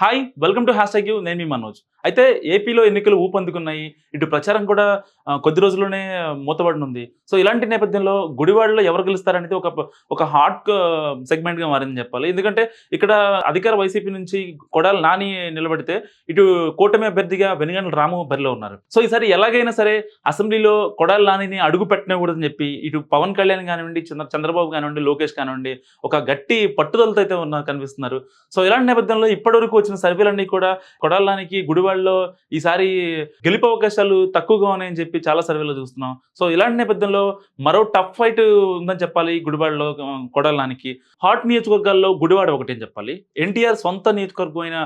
Hi welcome to hash you నేను మీ మనోజ్. అయితే ఏపీలో ఎన్నికలు ఊపందుకున్నాయి. ఇటు ప్రచారం కూడా కొద్ది రోజుల్లోనే మూతబడినుంది. సో ఇలాంటి నేపథ్యంలో గుడివాడలో ఎవరు గెలుస్తారనేది ఒక ఒక హాట్ సెగ్మెంట్గా మారిందని చెప్పాలి. ఎందుకంటే ఇక్కడ అధికార వైసీపీ నుంచి కొడాలి నాని నిలబడితే ఇటు కూటమి అభ్యర్థిగా వెనుగండ్ల రాము బరిలో ఉన్నారు. సో ఈసారి ఎలాగైనా సరే అసెంబ్లీలో కొడాలి నానిని అడుగు పెట్టకూడదని చెప్పి ఇటు పవన్ కళ్యాణ్ కానివ్వండి చంద్ర చంద్రబాబు కానివ్వండి లోకేష్ కానివ్వండి ఒక గట్టి పట్టుదలతో అయితే ఉన్న కనిపిస్తున్నారు. సో ఇలాంటి నేపథ్యంలో ఇప్పటివరకు వచ్చిన సర్వేలన్నీ కూడా కొడాలానికి గుడివాడలో ఈసారి గెలుపు అవకాశాలు తక్కువగా ఉన్నాయని చెప్పి చాలా సర్వేలు చూస్తున్నాం. సో ఇలాంటి నేపథ్యంలో మరో టఫ్ ఫైట్ ఉందని చెప్పాలి గుడివాడలో కొడాలానికి హాట్ నియోజకవర్గాల్లో గుడివాడ ఒకటి అని చెప్పాలి. ఎన్టీఆర్ సొంత నియోజకవర్గం అయిన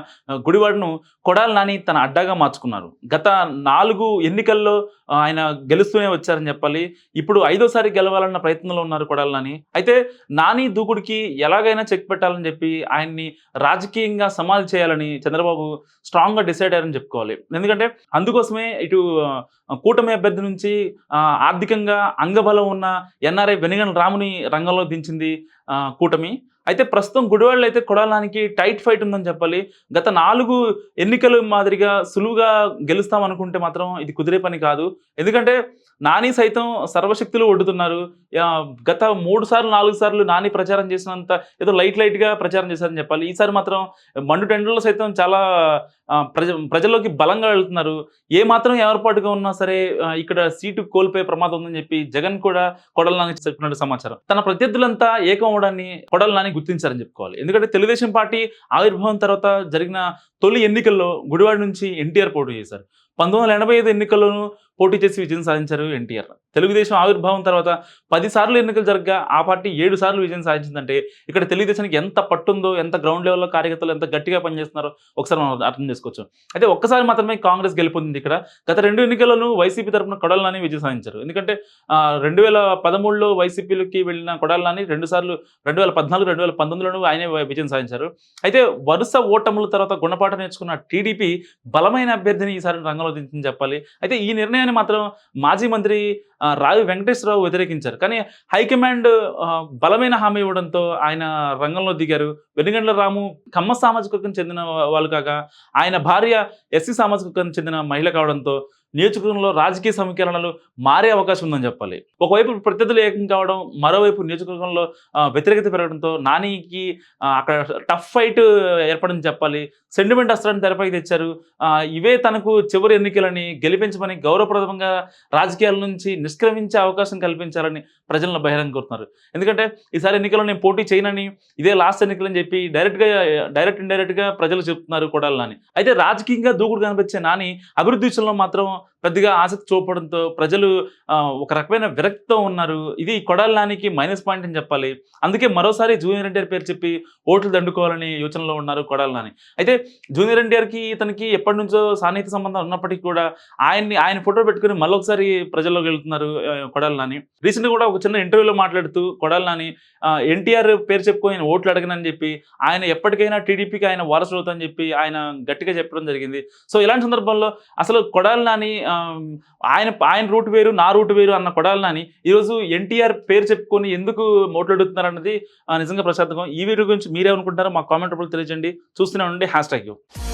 గుడివాడను కొడాల నాని తన అడ్డాగా మార్చుకున్నారు. గత నాలుగు ఎన్నికల్లో ఆయన గెలుస్తూనే వచ్చారని చెప్పాలి. ఇప్పుడు ఐదోసారి గెలవాలన్న ప్రయత్నంలో ఉన్నారు కొడాల నాని అయితే నాని దూకుడికి ఎలాగైనా చెక్ పెట్టాలని చెప్పి ఆయన్ని రాజకీయంగా సమాధి చేయాలని చంద్రబాబు స్ట్రాంగ్గా డిసైడ్ అయ్యారని చెప్పుకోవాలి. ఎందుకంటే అందుకోసమే ఇటు కూటమి అభ్యర్థి నుంచి ఆర్థికంగా అంగబలం ఉన్న ఎన్ఆర్ఐ వెనుగన్ రాముని రంగంలో దించింది ఆ, కూటమి. అయితే ప్రస్తుతం గుడివాళ్ళు అయితే కొడాలానికి టైట్ ఫైట్ ఉందని చెప్పాలి. గత నాలుగు ఎన్నికలు మాదిరిగా సులువుగా గెలుస్తాం అనుకుంటే మాత్రం ఇది కుదిరే పని కాదు. ఎందుకంటే నాని సైతం సర్వశక్తులు ఒడ్డుతున్నారు. గత మూడు సార్లు నాలుగు సార్లు నాని ప్రచారం చేసినంత ఏదో లైట్ లైట్గా ప్రచారం చేశారని చెప్పాలి. ఈసారి మాత్రం మండు టెండర్లో సైతం చాలా ప్రజ ప్రజల్లోకి బలంగా వెళ్తున్నారు. ఏ మాత్రం ఏర్పాటుగా ఉన్నా సరే ఇక్కడ సీటు కోల్పోయే ప్రమాదం ఉందని చెప్పి జగన్ కూడా కొడల నాని చెప్పినట్టు సమాచారం. తన ప్రత్యర్థులంతా ఏకం అవడాన్ని కొడల నాని గుర్తించారని చెప్పుకోవాలి. ఎందుకంటే తెలుగుదేశం పార్టీ ఆవిర్భావం తర్వాత జరిగిన తొలి ఎన్నికల్లో గుడివాడ నుంచి ఎన్టీఆర్ పోటీ చేశారు. పంతొమ్మిది వందల ఎనభై ఐదు ఎన్నికల్లోనూ పోటీ చేసి విజయం సాధించారు ఎన్టీఆర్. తెలుగుదేశం ఆవిర్భావం తర్వాత పది సార్లు ఎన్నికలు జరగగా ఆ పార్టీ ఏడు సార్లు విజయం సాధించిందంటే ఇక్కడ తెలుగుదేశానికి ఎంత పట్టుందో ఎంత గ్రౌండ్ లెవెల్లో కార్యకర్తలు ఎంత గట్టిగా పనిచేస్తున్నారో ఒకసారి మనం అర్థం చేసుకోవచ్చు. అయితే ఒక్కసారి మాత్రమే కాంగ్రెస్ గెలుపొందింది ఇక్కడ. గత రెండు ఎన్నికల్లోనూ వైసీపీ తరఫున కొడాలని విజయం సాధించారు. ఎందుకంటే రెండు వేల పదమూడులో వైసీపీలోకి వెళ్ళిన కొడాలని రెండు సార్లు రెండు వేల పద్నాలుగు రెండు వేల పంతొమ్మిదిలోనూ ఆయనే విజయం సాధించారు. అయితే వరుస ఓటముల తర్వాత గుణపాఠం నేర్చుకున్న టీడీపీ బలమైన అభ్యర్థిని ఈసారి రంగంలో దించింది చెప్పాలి. అయితే ఈ నిర్ణయాన్ని మాత్రం మాజీ మంత్రి రావి వెంకటేశ్వరరావు వ్యతిరేకించారు. కానీ హైకమాండ్ బలమైన హామీ ఇవ్వడంతో ఆయన రంగంలో దిగారు. వెనుగండ్ల రాము కమ్మ సామాజిక వర్గం చెందిన వాళ్ళు కాక ఆయన భార్య ఎస్సీ సామాజిక వర్గం చెందిన మహిళ కావడంతో నియోజకవర్గంలో రాజకీయ సమీకరణలు మారే అవకాశం ఉందని చెప్పాలి. ఒకవైపు ప్రత్యర్థులు ఏకం కావడం మరోవైపు నియోజకవర్గంలో వ్యతిరేకత పెరగడంతో నానికి అక్కడ టఫ్ ఫైట్ ఏర్పడింది చెప్పాలి. సెంటిమెంట్ అస్త్రాన్ని తెరపైకి తెచ్చారు. ఇవే తనకు చివరి ఎన్నికలని గెలిపించమని గౌరవప్రదంగా రాజకీయాల నుంచి నిష్క్రమించే అవకాశం కల్పించాలని ప్రజలను బహిరంగ కోరుతున్నారు ఎందుకంటే ఈసారి ఎన్నికల్లో నేను పోటీ చేయనని ఇదే లాస్ట్ ఎన్నికలని చెప్పి డైరెక్ట్గా డైరెక్ట్ ఇండైరెక్ట్గా ప్రజలు చెప్తున్నారు కొడాలని అయితే రాజకీయంగా దూకుడు కనిపించే నాని అభివృద్ధి విషయంలో మాత్రం పెద్దగా ఆసక్తి చూపడంతో ప్రజలు ఒక రకమైన విరక్తితో ఉన్నారు. ఇది కొడాలానికి మైనస్ పాయింట్ అని చెప్పాలి. అందుకే మరోసారి జూనియర్ ఎన్టీఆర్ పేరు చెప్పి ఓట్లు దండుకోవాలని యోచనలో ఉన్నారు కొడాలని నాని అయితే జూనియర్ ఎన్టీఆర్కి ఇతనికి ఎప్పటి నుంచో సాన్నిహిత సంబంధం ఉన్నప్పటికీ కూడా ఆయన్ని ఆయన ఫోటో పెట్టుకుని మళ్ళొకసారి ప్రజల్లోకి వెళ్తున్నారు కొడాలని నాని రీసెంట్గా కూడా ఒక చిన్న ఇంటర్వ్యూలో మాట్లాడుతూ కొడాలని నాని ఎన్టీఆర్ పేరు చెప్పుకొని ఆయన ఓట్లు అడగనని చెప్పి ఆయన ఎప్పటికైనా టీడీపీకి ఆయన వారసుడు అవుతారని చెప్పి ఆయన గట్టిగా చెప్పడం జరిగింది. సో ఇలాంటి సందర్భంలో అసలు కొడాలని నాని ఆయన ఆయన రూట్ వేరు నా రూట్ వేరు అన్న కొడాలని ఈరోజు ఎన్టీఆర్ పేరు చెప్పుకొని ఎందుకు మోట్లాడుతున్నారు అన్నది నిజంగా ప్రశాంతకం ఈ వీడియో గురించి మీరేమనుకుంటారో మా కామెంట్ రూపంలో తెలియజేయండి. చూస్తూనే ఉండండి. Hash tag